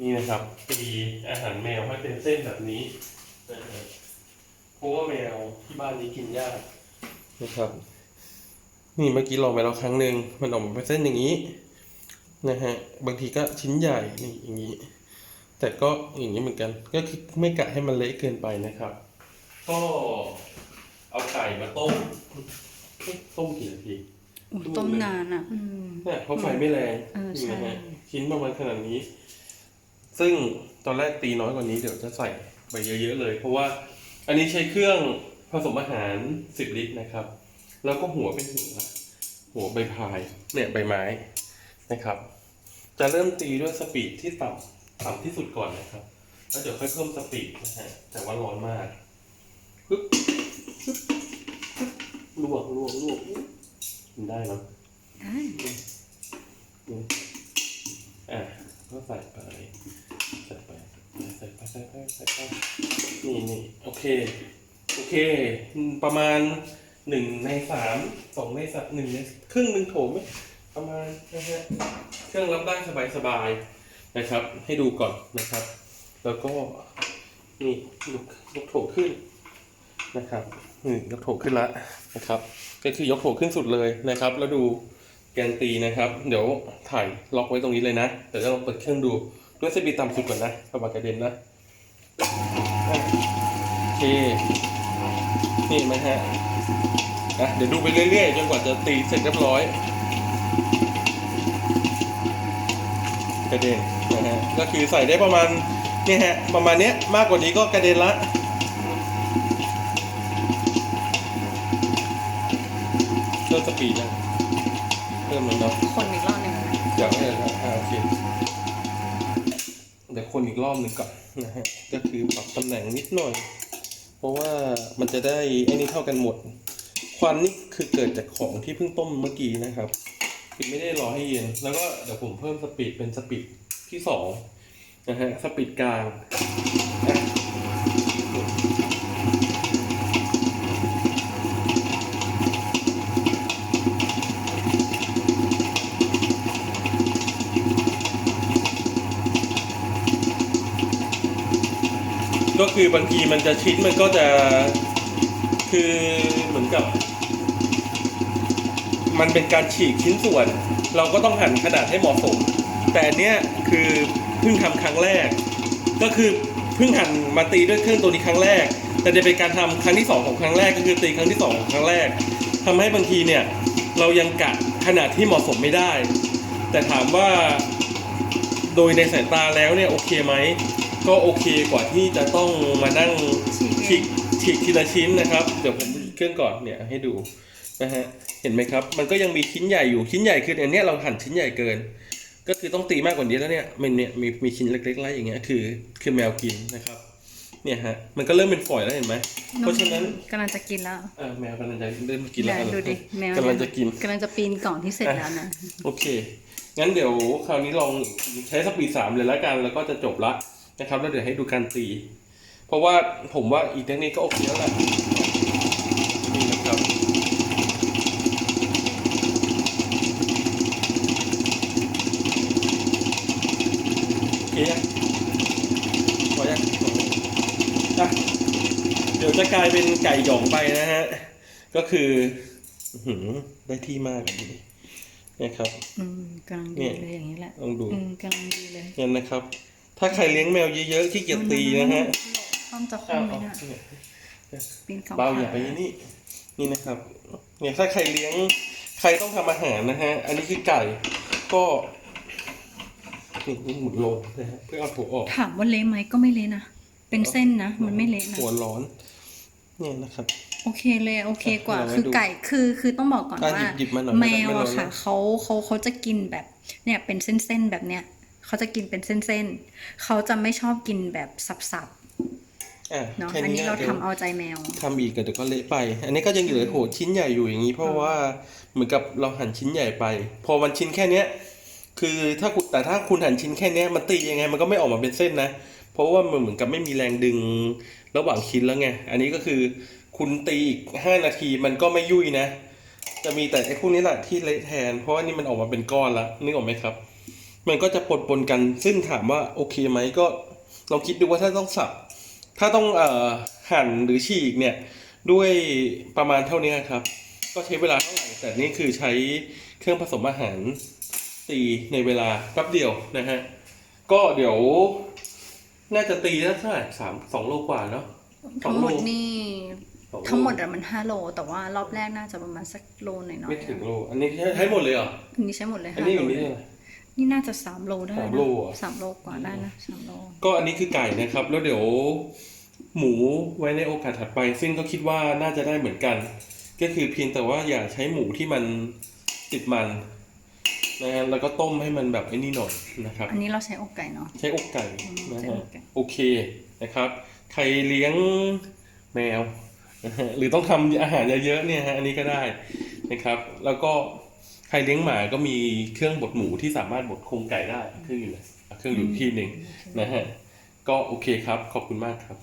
นี่นะครับตีอาหารแมวให้เป็นเส้นแบบนี้นะฮะเพราะว่าแมวที่บ้านนี้กินยากนะครับ นี่เมื่อกี้ลองไปแล้วครั้งหนึ่งมันออกมาเป็นเส้นอย่างนี้นะฮะบางทีก็ชิ้นใหญ่นี่อย่างนี้ แต่ก็อย่างนี้เหมือนกัน ก็คือไม่กะให้มันเละเกินไปนะครับ ก็เอาไก่มาต้มต้มกี่นาทีอุ๊ยต้มนานอะอืมเนี่ยเพราะไฟไม่แรงเออใช่นี่นะฮะชิ้นประมาณขนาดนี้ ซึ่งตอนแรกตีน้อยกว่านี้เดี๋ยวจะใส่ไปเยอะๆเลย เพราะว่าอันนี้ใช้เครื่องผสมอาหาร 10 ลิตรนะครับ แล้วก็หัวเป็นหัวหัวใบพายเนี่ยใบไม้นะครับ จะเริ่มตีด้วยสปีดที่ต่ำต่ำที่สุดก่อนนะครับ แล้วเดี๋ยวค่อยเพิ่มสปีดนะฮะแต่ว่าร้อนมากปึ๊บปึ๊บปึ๊บลวกลวกลวกกินได้เนอะได้อะก็ใส่ไป ใส่ไปใส่ไปใส่ไปนี่นี่โอเค โอเค ประมาณหนึ่งในสามสองในสามหนึ่งในครึ่งหนึ่งโถไหมประมาณนะฮะเครื่องรับได้สบายสบายๆนะครับ ให้ดูก่อนนะครับ แล้วก็นี่ยกยกโถขึ้นนะครับนี่ยกโถขึ้นละนะครับ ก็คือยกโถขึ้นสุดเลยนะครับ แล้วดูแกนตีนะครับ เดี๋ยวถ่ายล็อกไว้ตรงนี้เลยนะเดี๋ยวจะลองเปิดเครื่องดู ด้วยสปีดต่ำสุดก่อนนะประวัติกระเด็นนะโอเคนี่เห็นไหมฮะอะเดี๋ยวดูไปเรื่อยๆจนกว่าจะตีเสร็จเรียบร้อยกระเด็นนะฮะก็คือใส่ได้ประมาณเนี่ยฮะประมาณเนี้ยมากกว่านี้ก็กระเด็นละเพิ่มสปีดนะเพิ่มเลยเนาะคนอีกรอบหนึ่งนะอยากให้เลยอ่าโอเค แต่คนอีกรอบหนึ่งก่อนนะฮะก็คือปรับตำแหน่งนิดหน่อย เพราะว่ามันจะได้ไอ้นี่เท่ากันหมด ควันนี่คือเกิดจากของที่เพิ่งต้มเมื่อกี้นะครับคือไม่ได้รอให้เย็น แล้วก็เดี๋ยวผมเพิ่มสปีดเป็นสปีดที่สองนะฮะสปีดกลาง ก็คือบางทีมันจะชิ้นมันก็จะคือเหมือนกับ มันเป็นการฉีกชิ้นส่วน เราก็ต้องหั่นขนาดให้เหมาะสม แต่เนี้ยคือเพิ่งทำครั้งแรก ก็คือเพิ่งหั่นมาตีด้วยเครื่องตัวนี้ครั้งแรก แต่จะเป็นการทำครั้งที่สองของครั้งแรกก็คือตีครั้งที่สองของครั้งแรกทำให้บางทีเนี่ยเรายังกะขนาดที่เหมาะสมไม่ได้ แต่ถามว่าโดยในสายตาแล้วเนี่ยโอเคไหม ก็โอเคกว่าที่จะต้องมานั่งฉีกฉีกทีละชิ้นนะครับ เดี๋ยวผมเครื่องก่อนเนี่ยให้ดูนะฮะเห็นไหมครับ มันก็ยังมีชิ้นใหญ่อยู่ชิ้นใหญ่คืออันเนี้ยเราหั่นชิ้นใหญ่เกิน ก็คือต้องตีมากกว่านี้แล้วเนี่ยมันเนี่ยมีมีชิ้นเล็กๆไล่อย่างเงี้ยคือคือแมวกินนะครับเนี่ยฮะมันก็เริ่มเป็นฝอยแล้วเห็นไหมเพราะฉะนั้นกำลังจะกินแล้วอ่าแมวกำลังจะเริ่มกินแล้วเนี่ยดูดิแมวกำลังจะกินกำลังจะปีนกล่องที่เสร็จแล้วนะโอเคงั้นเดี๋ยวคราวนี้ลองใช้สปีดสามเลยแล้วกันแล้วก็จะจบละ นะครับแล้วเดี๋ยวให้ดูการตี เพราะว่าผมว่าอีกเทคนิคก็โอเคแล้วแหละนี่นะครับโอเคยังพอยังอะเดี๋ยวจะกลายเป็นไก่หยองไปนะฮะ ก็คืออื้อหือได้ที่มากแบบนี้นะครับ อืมกำลังดีเลยอย่างนี้แหละลองดู อืมกำลังดีเลยนั่นนะครับ ถ้าใครเลี้ยงแมวเยอะๆที่เกียจตีนะฮะความจะคอ้าวมไหมเอานะเนี่ยปีนเขาเบาอย่าไปนี่นี่นะครับ เนี่ยถ้าใครเลี้ยงใครต้องทำอาหารนะฮะ อันนี้คือไก่ ก็นี่นี่หมุนลงนะฮะเพื่อเอาถั่วออก ถามว่าเละไหมก็ไม่เละนะ เป็นเส้นนะ มันไม่เละนะ หัวร้อน เนี่ยนะครับ โอเคเลยโอเคกว่าลองให้คือดูไก่คือคือต้องบอกก่อนอะว่าหยิบหยิบมาหน่อยแมวไม่ร้อนอะค่ะนะเขาเขาเขาจะกินแบบ เนี่ยเป็นเส้นๆแบบเนี้ย เขาจะกินเป็นเส้นๆเขาจะไม่ชอบกินแบบสับอะๆเนาะแค่อันนี้เราดี๋ยวทำเอาใจแมวทำอีกก็เดี๋ยวก็เละไป อันนี้ก็ยังเหลือโหชิ้นใหญ่อยู่อย่างนี้ เพราะว่าเหมือนกับเราหั่นชิ้นใหญ่ไป พอมันชิ้นแค่เนี้ย คือถ้าคุณแต่ถ้าคุณหั่นชิ้นแค่เนี้ยมันตียังไงมันก็ไม่ออกมาเป็นเส้นนะเพราะว่ามันเหมือนกับไม่มีแรงดึงระหว่างชิ้นแล้วไงอันนี้ก็คือคุณตีอีกห้านาทีมันก็ไม่ยุ่ยนะ จะมีแต่ไอ้พวกนี้แหละที่เละแทน เพราะว่านี่มันออกมาเป็นก้อนละนึกออกไหมครับ มันก็จะปนปนๆกัน ซึ่งถามว่าโอเคไหมก็ลองคิดดูว่าถ้าต้องสับ ถ้าต้องเอ่อหั่นหรือฉีกเนี่ยด้วยประมาณเท่านี้ครับ ก็ใช้เวลาเท่าไหร่แต่นี่คือใช้เครื่องผสมอาหารตีในเวลาแป๊บเดียวนะฮะก็เดี๋ยว น่าจะตีแล้วเท่าไหร่สามสองโลกว่าเนาะสอทั้งงโลหมดนี่สองโล ทั้งหมดอะมันห้าโล แต่ว่ารอบแรกน่าจะประมาณสักโลหน่อยๆไม่ถึงโลอันนี้ใช้ใช้หมดเลยเหรออันนี้ใช้หมดเลยอันห้านี้อโลยู่นี่เลยเท่าไหร่ นี่น่าจะสามโลได้สามนะโลอะสามโลกว่าได้นะสามโล ก็อันนี้คือไก่นะครับ แล้วเดี๋ยวหมูไว้ในโอกาสถัดไป ซึ่งก็คิดว่าน่าจะได้เหมือนกัน ก็คือเพียงแต่ว่าอย่าใช้หมูที่มันติดมันนะฮะแล้วก็ต้มให้มันแบบไอ้นี่หน่อยนะครับ อันนี้เราใช้อกไก่เนาะ ใช้อกไก่อืมนะใช้ฮะอกไก่ โอเคนะครับ ใครเลี้ยงแมวนะฮะหรือต้องทำอาหารเยอะๆเนี่ยฮะอันนี้ก็ได้นะครับ แล้วก็ ใครเลี้ยงหมาก็มีเครื่องบดหมูที่สามารถบดโครงไก่ได้เครื่องอยู่เครื่องอยู่ที่หนึ่งนะฮะก็โอเคครับ ขอบคุณมากครับ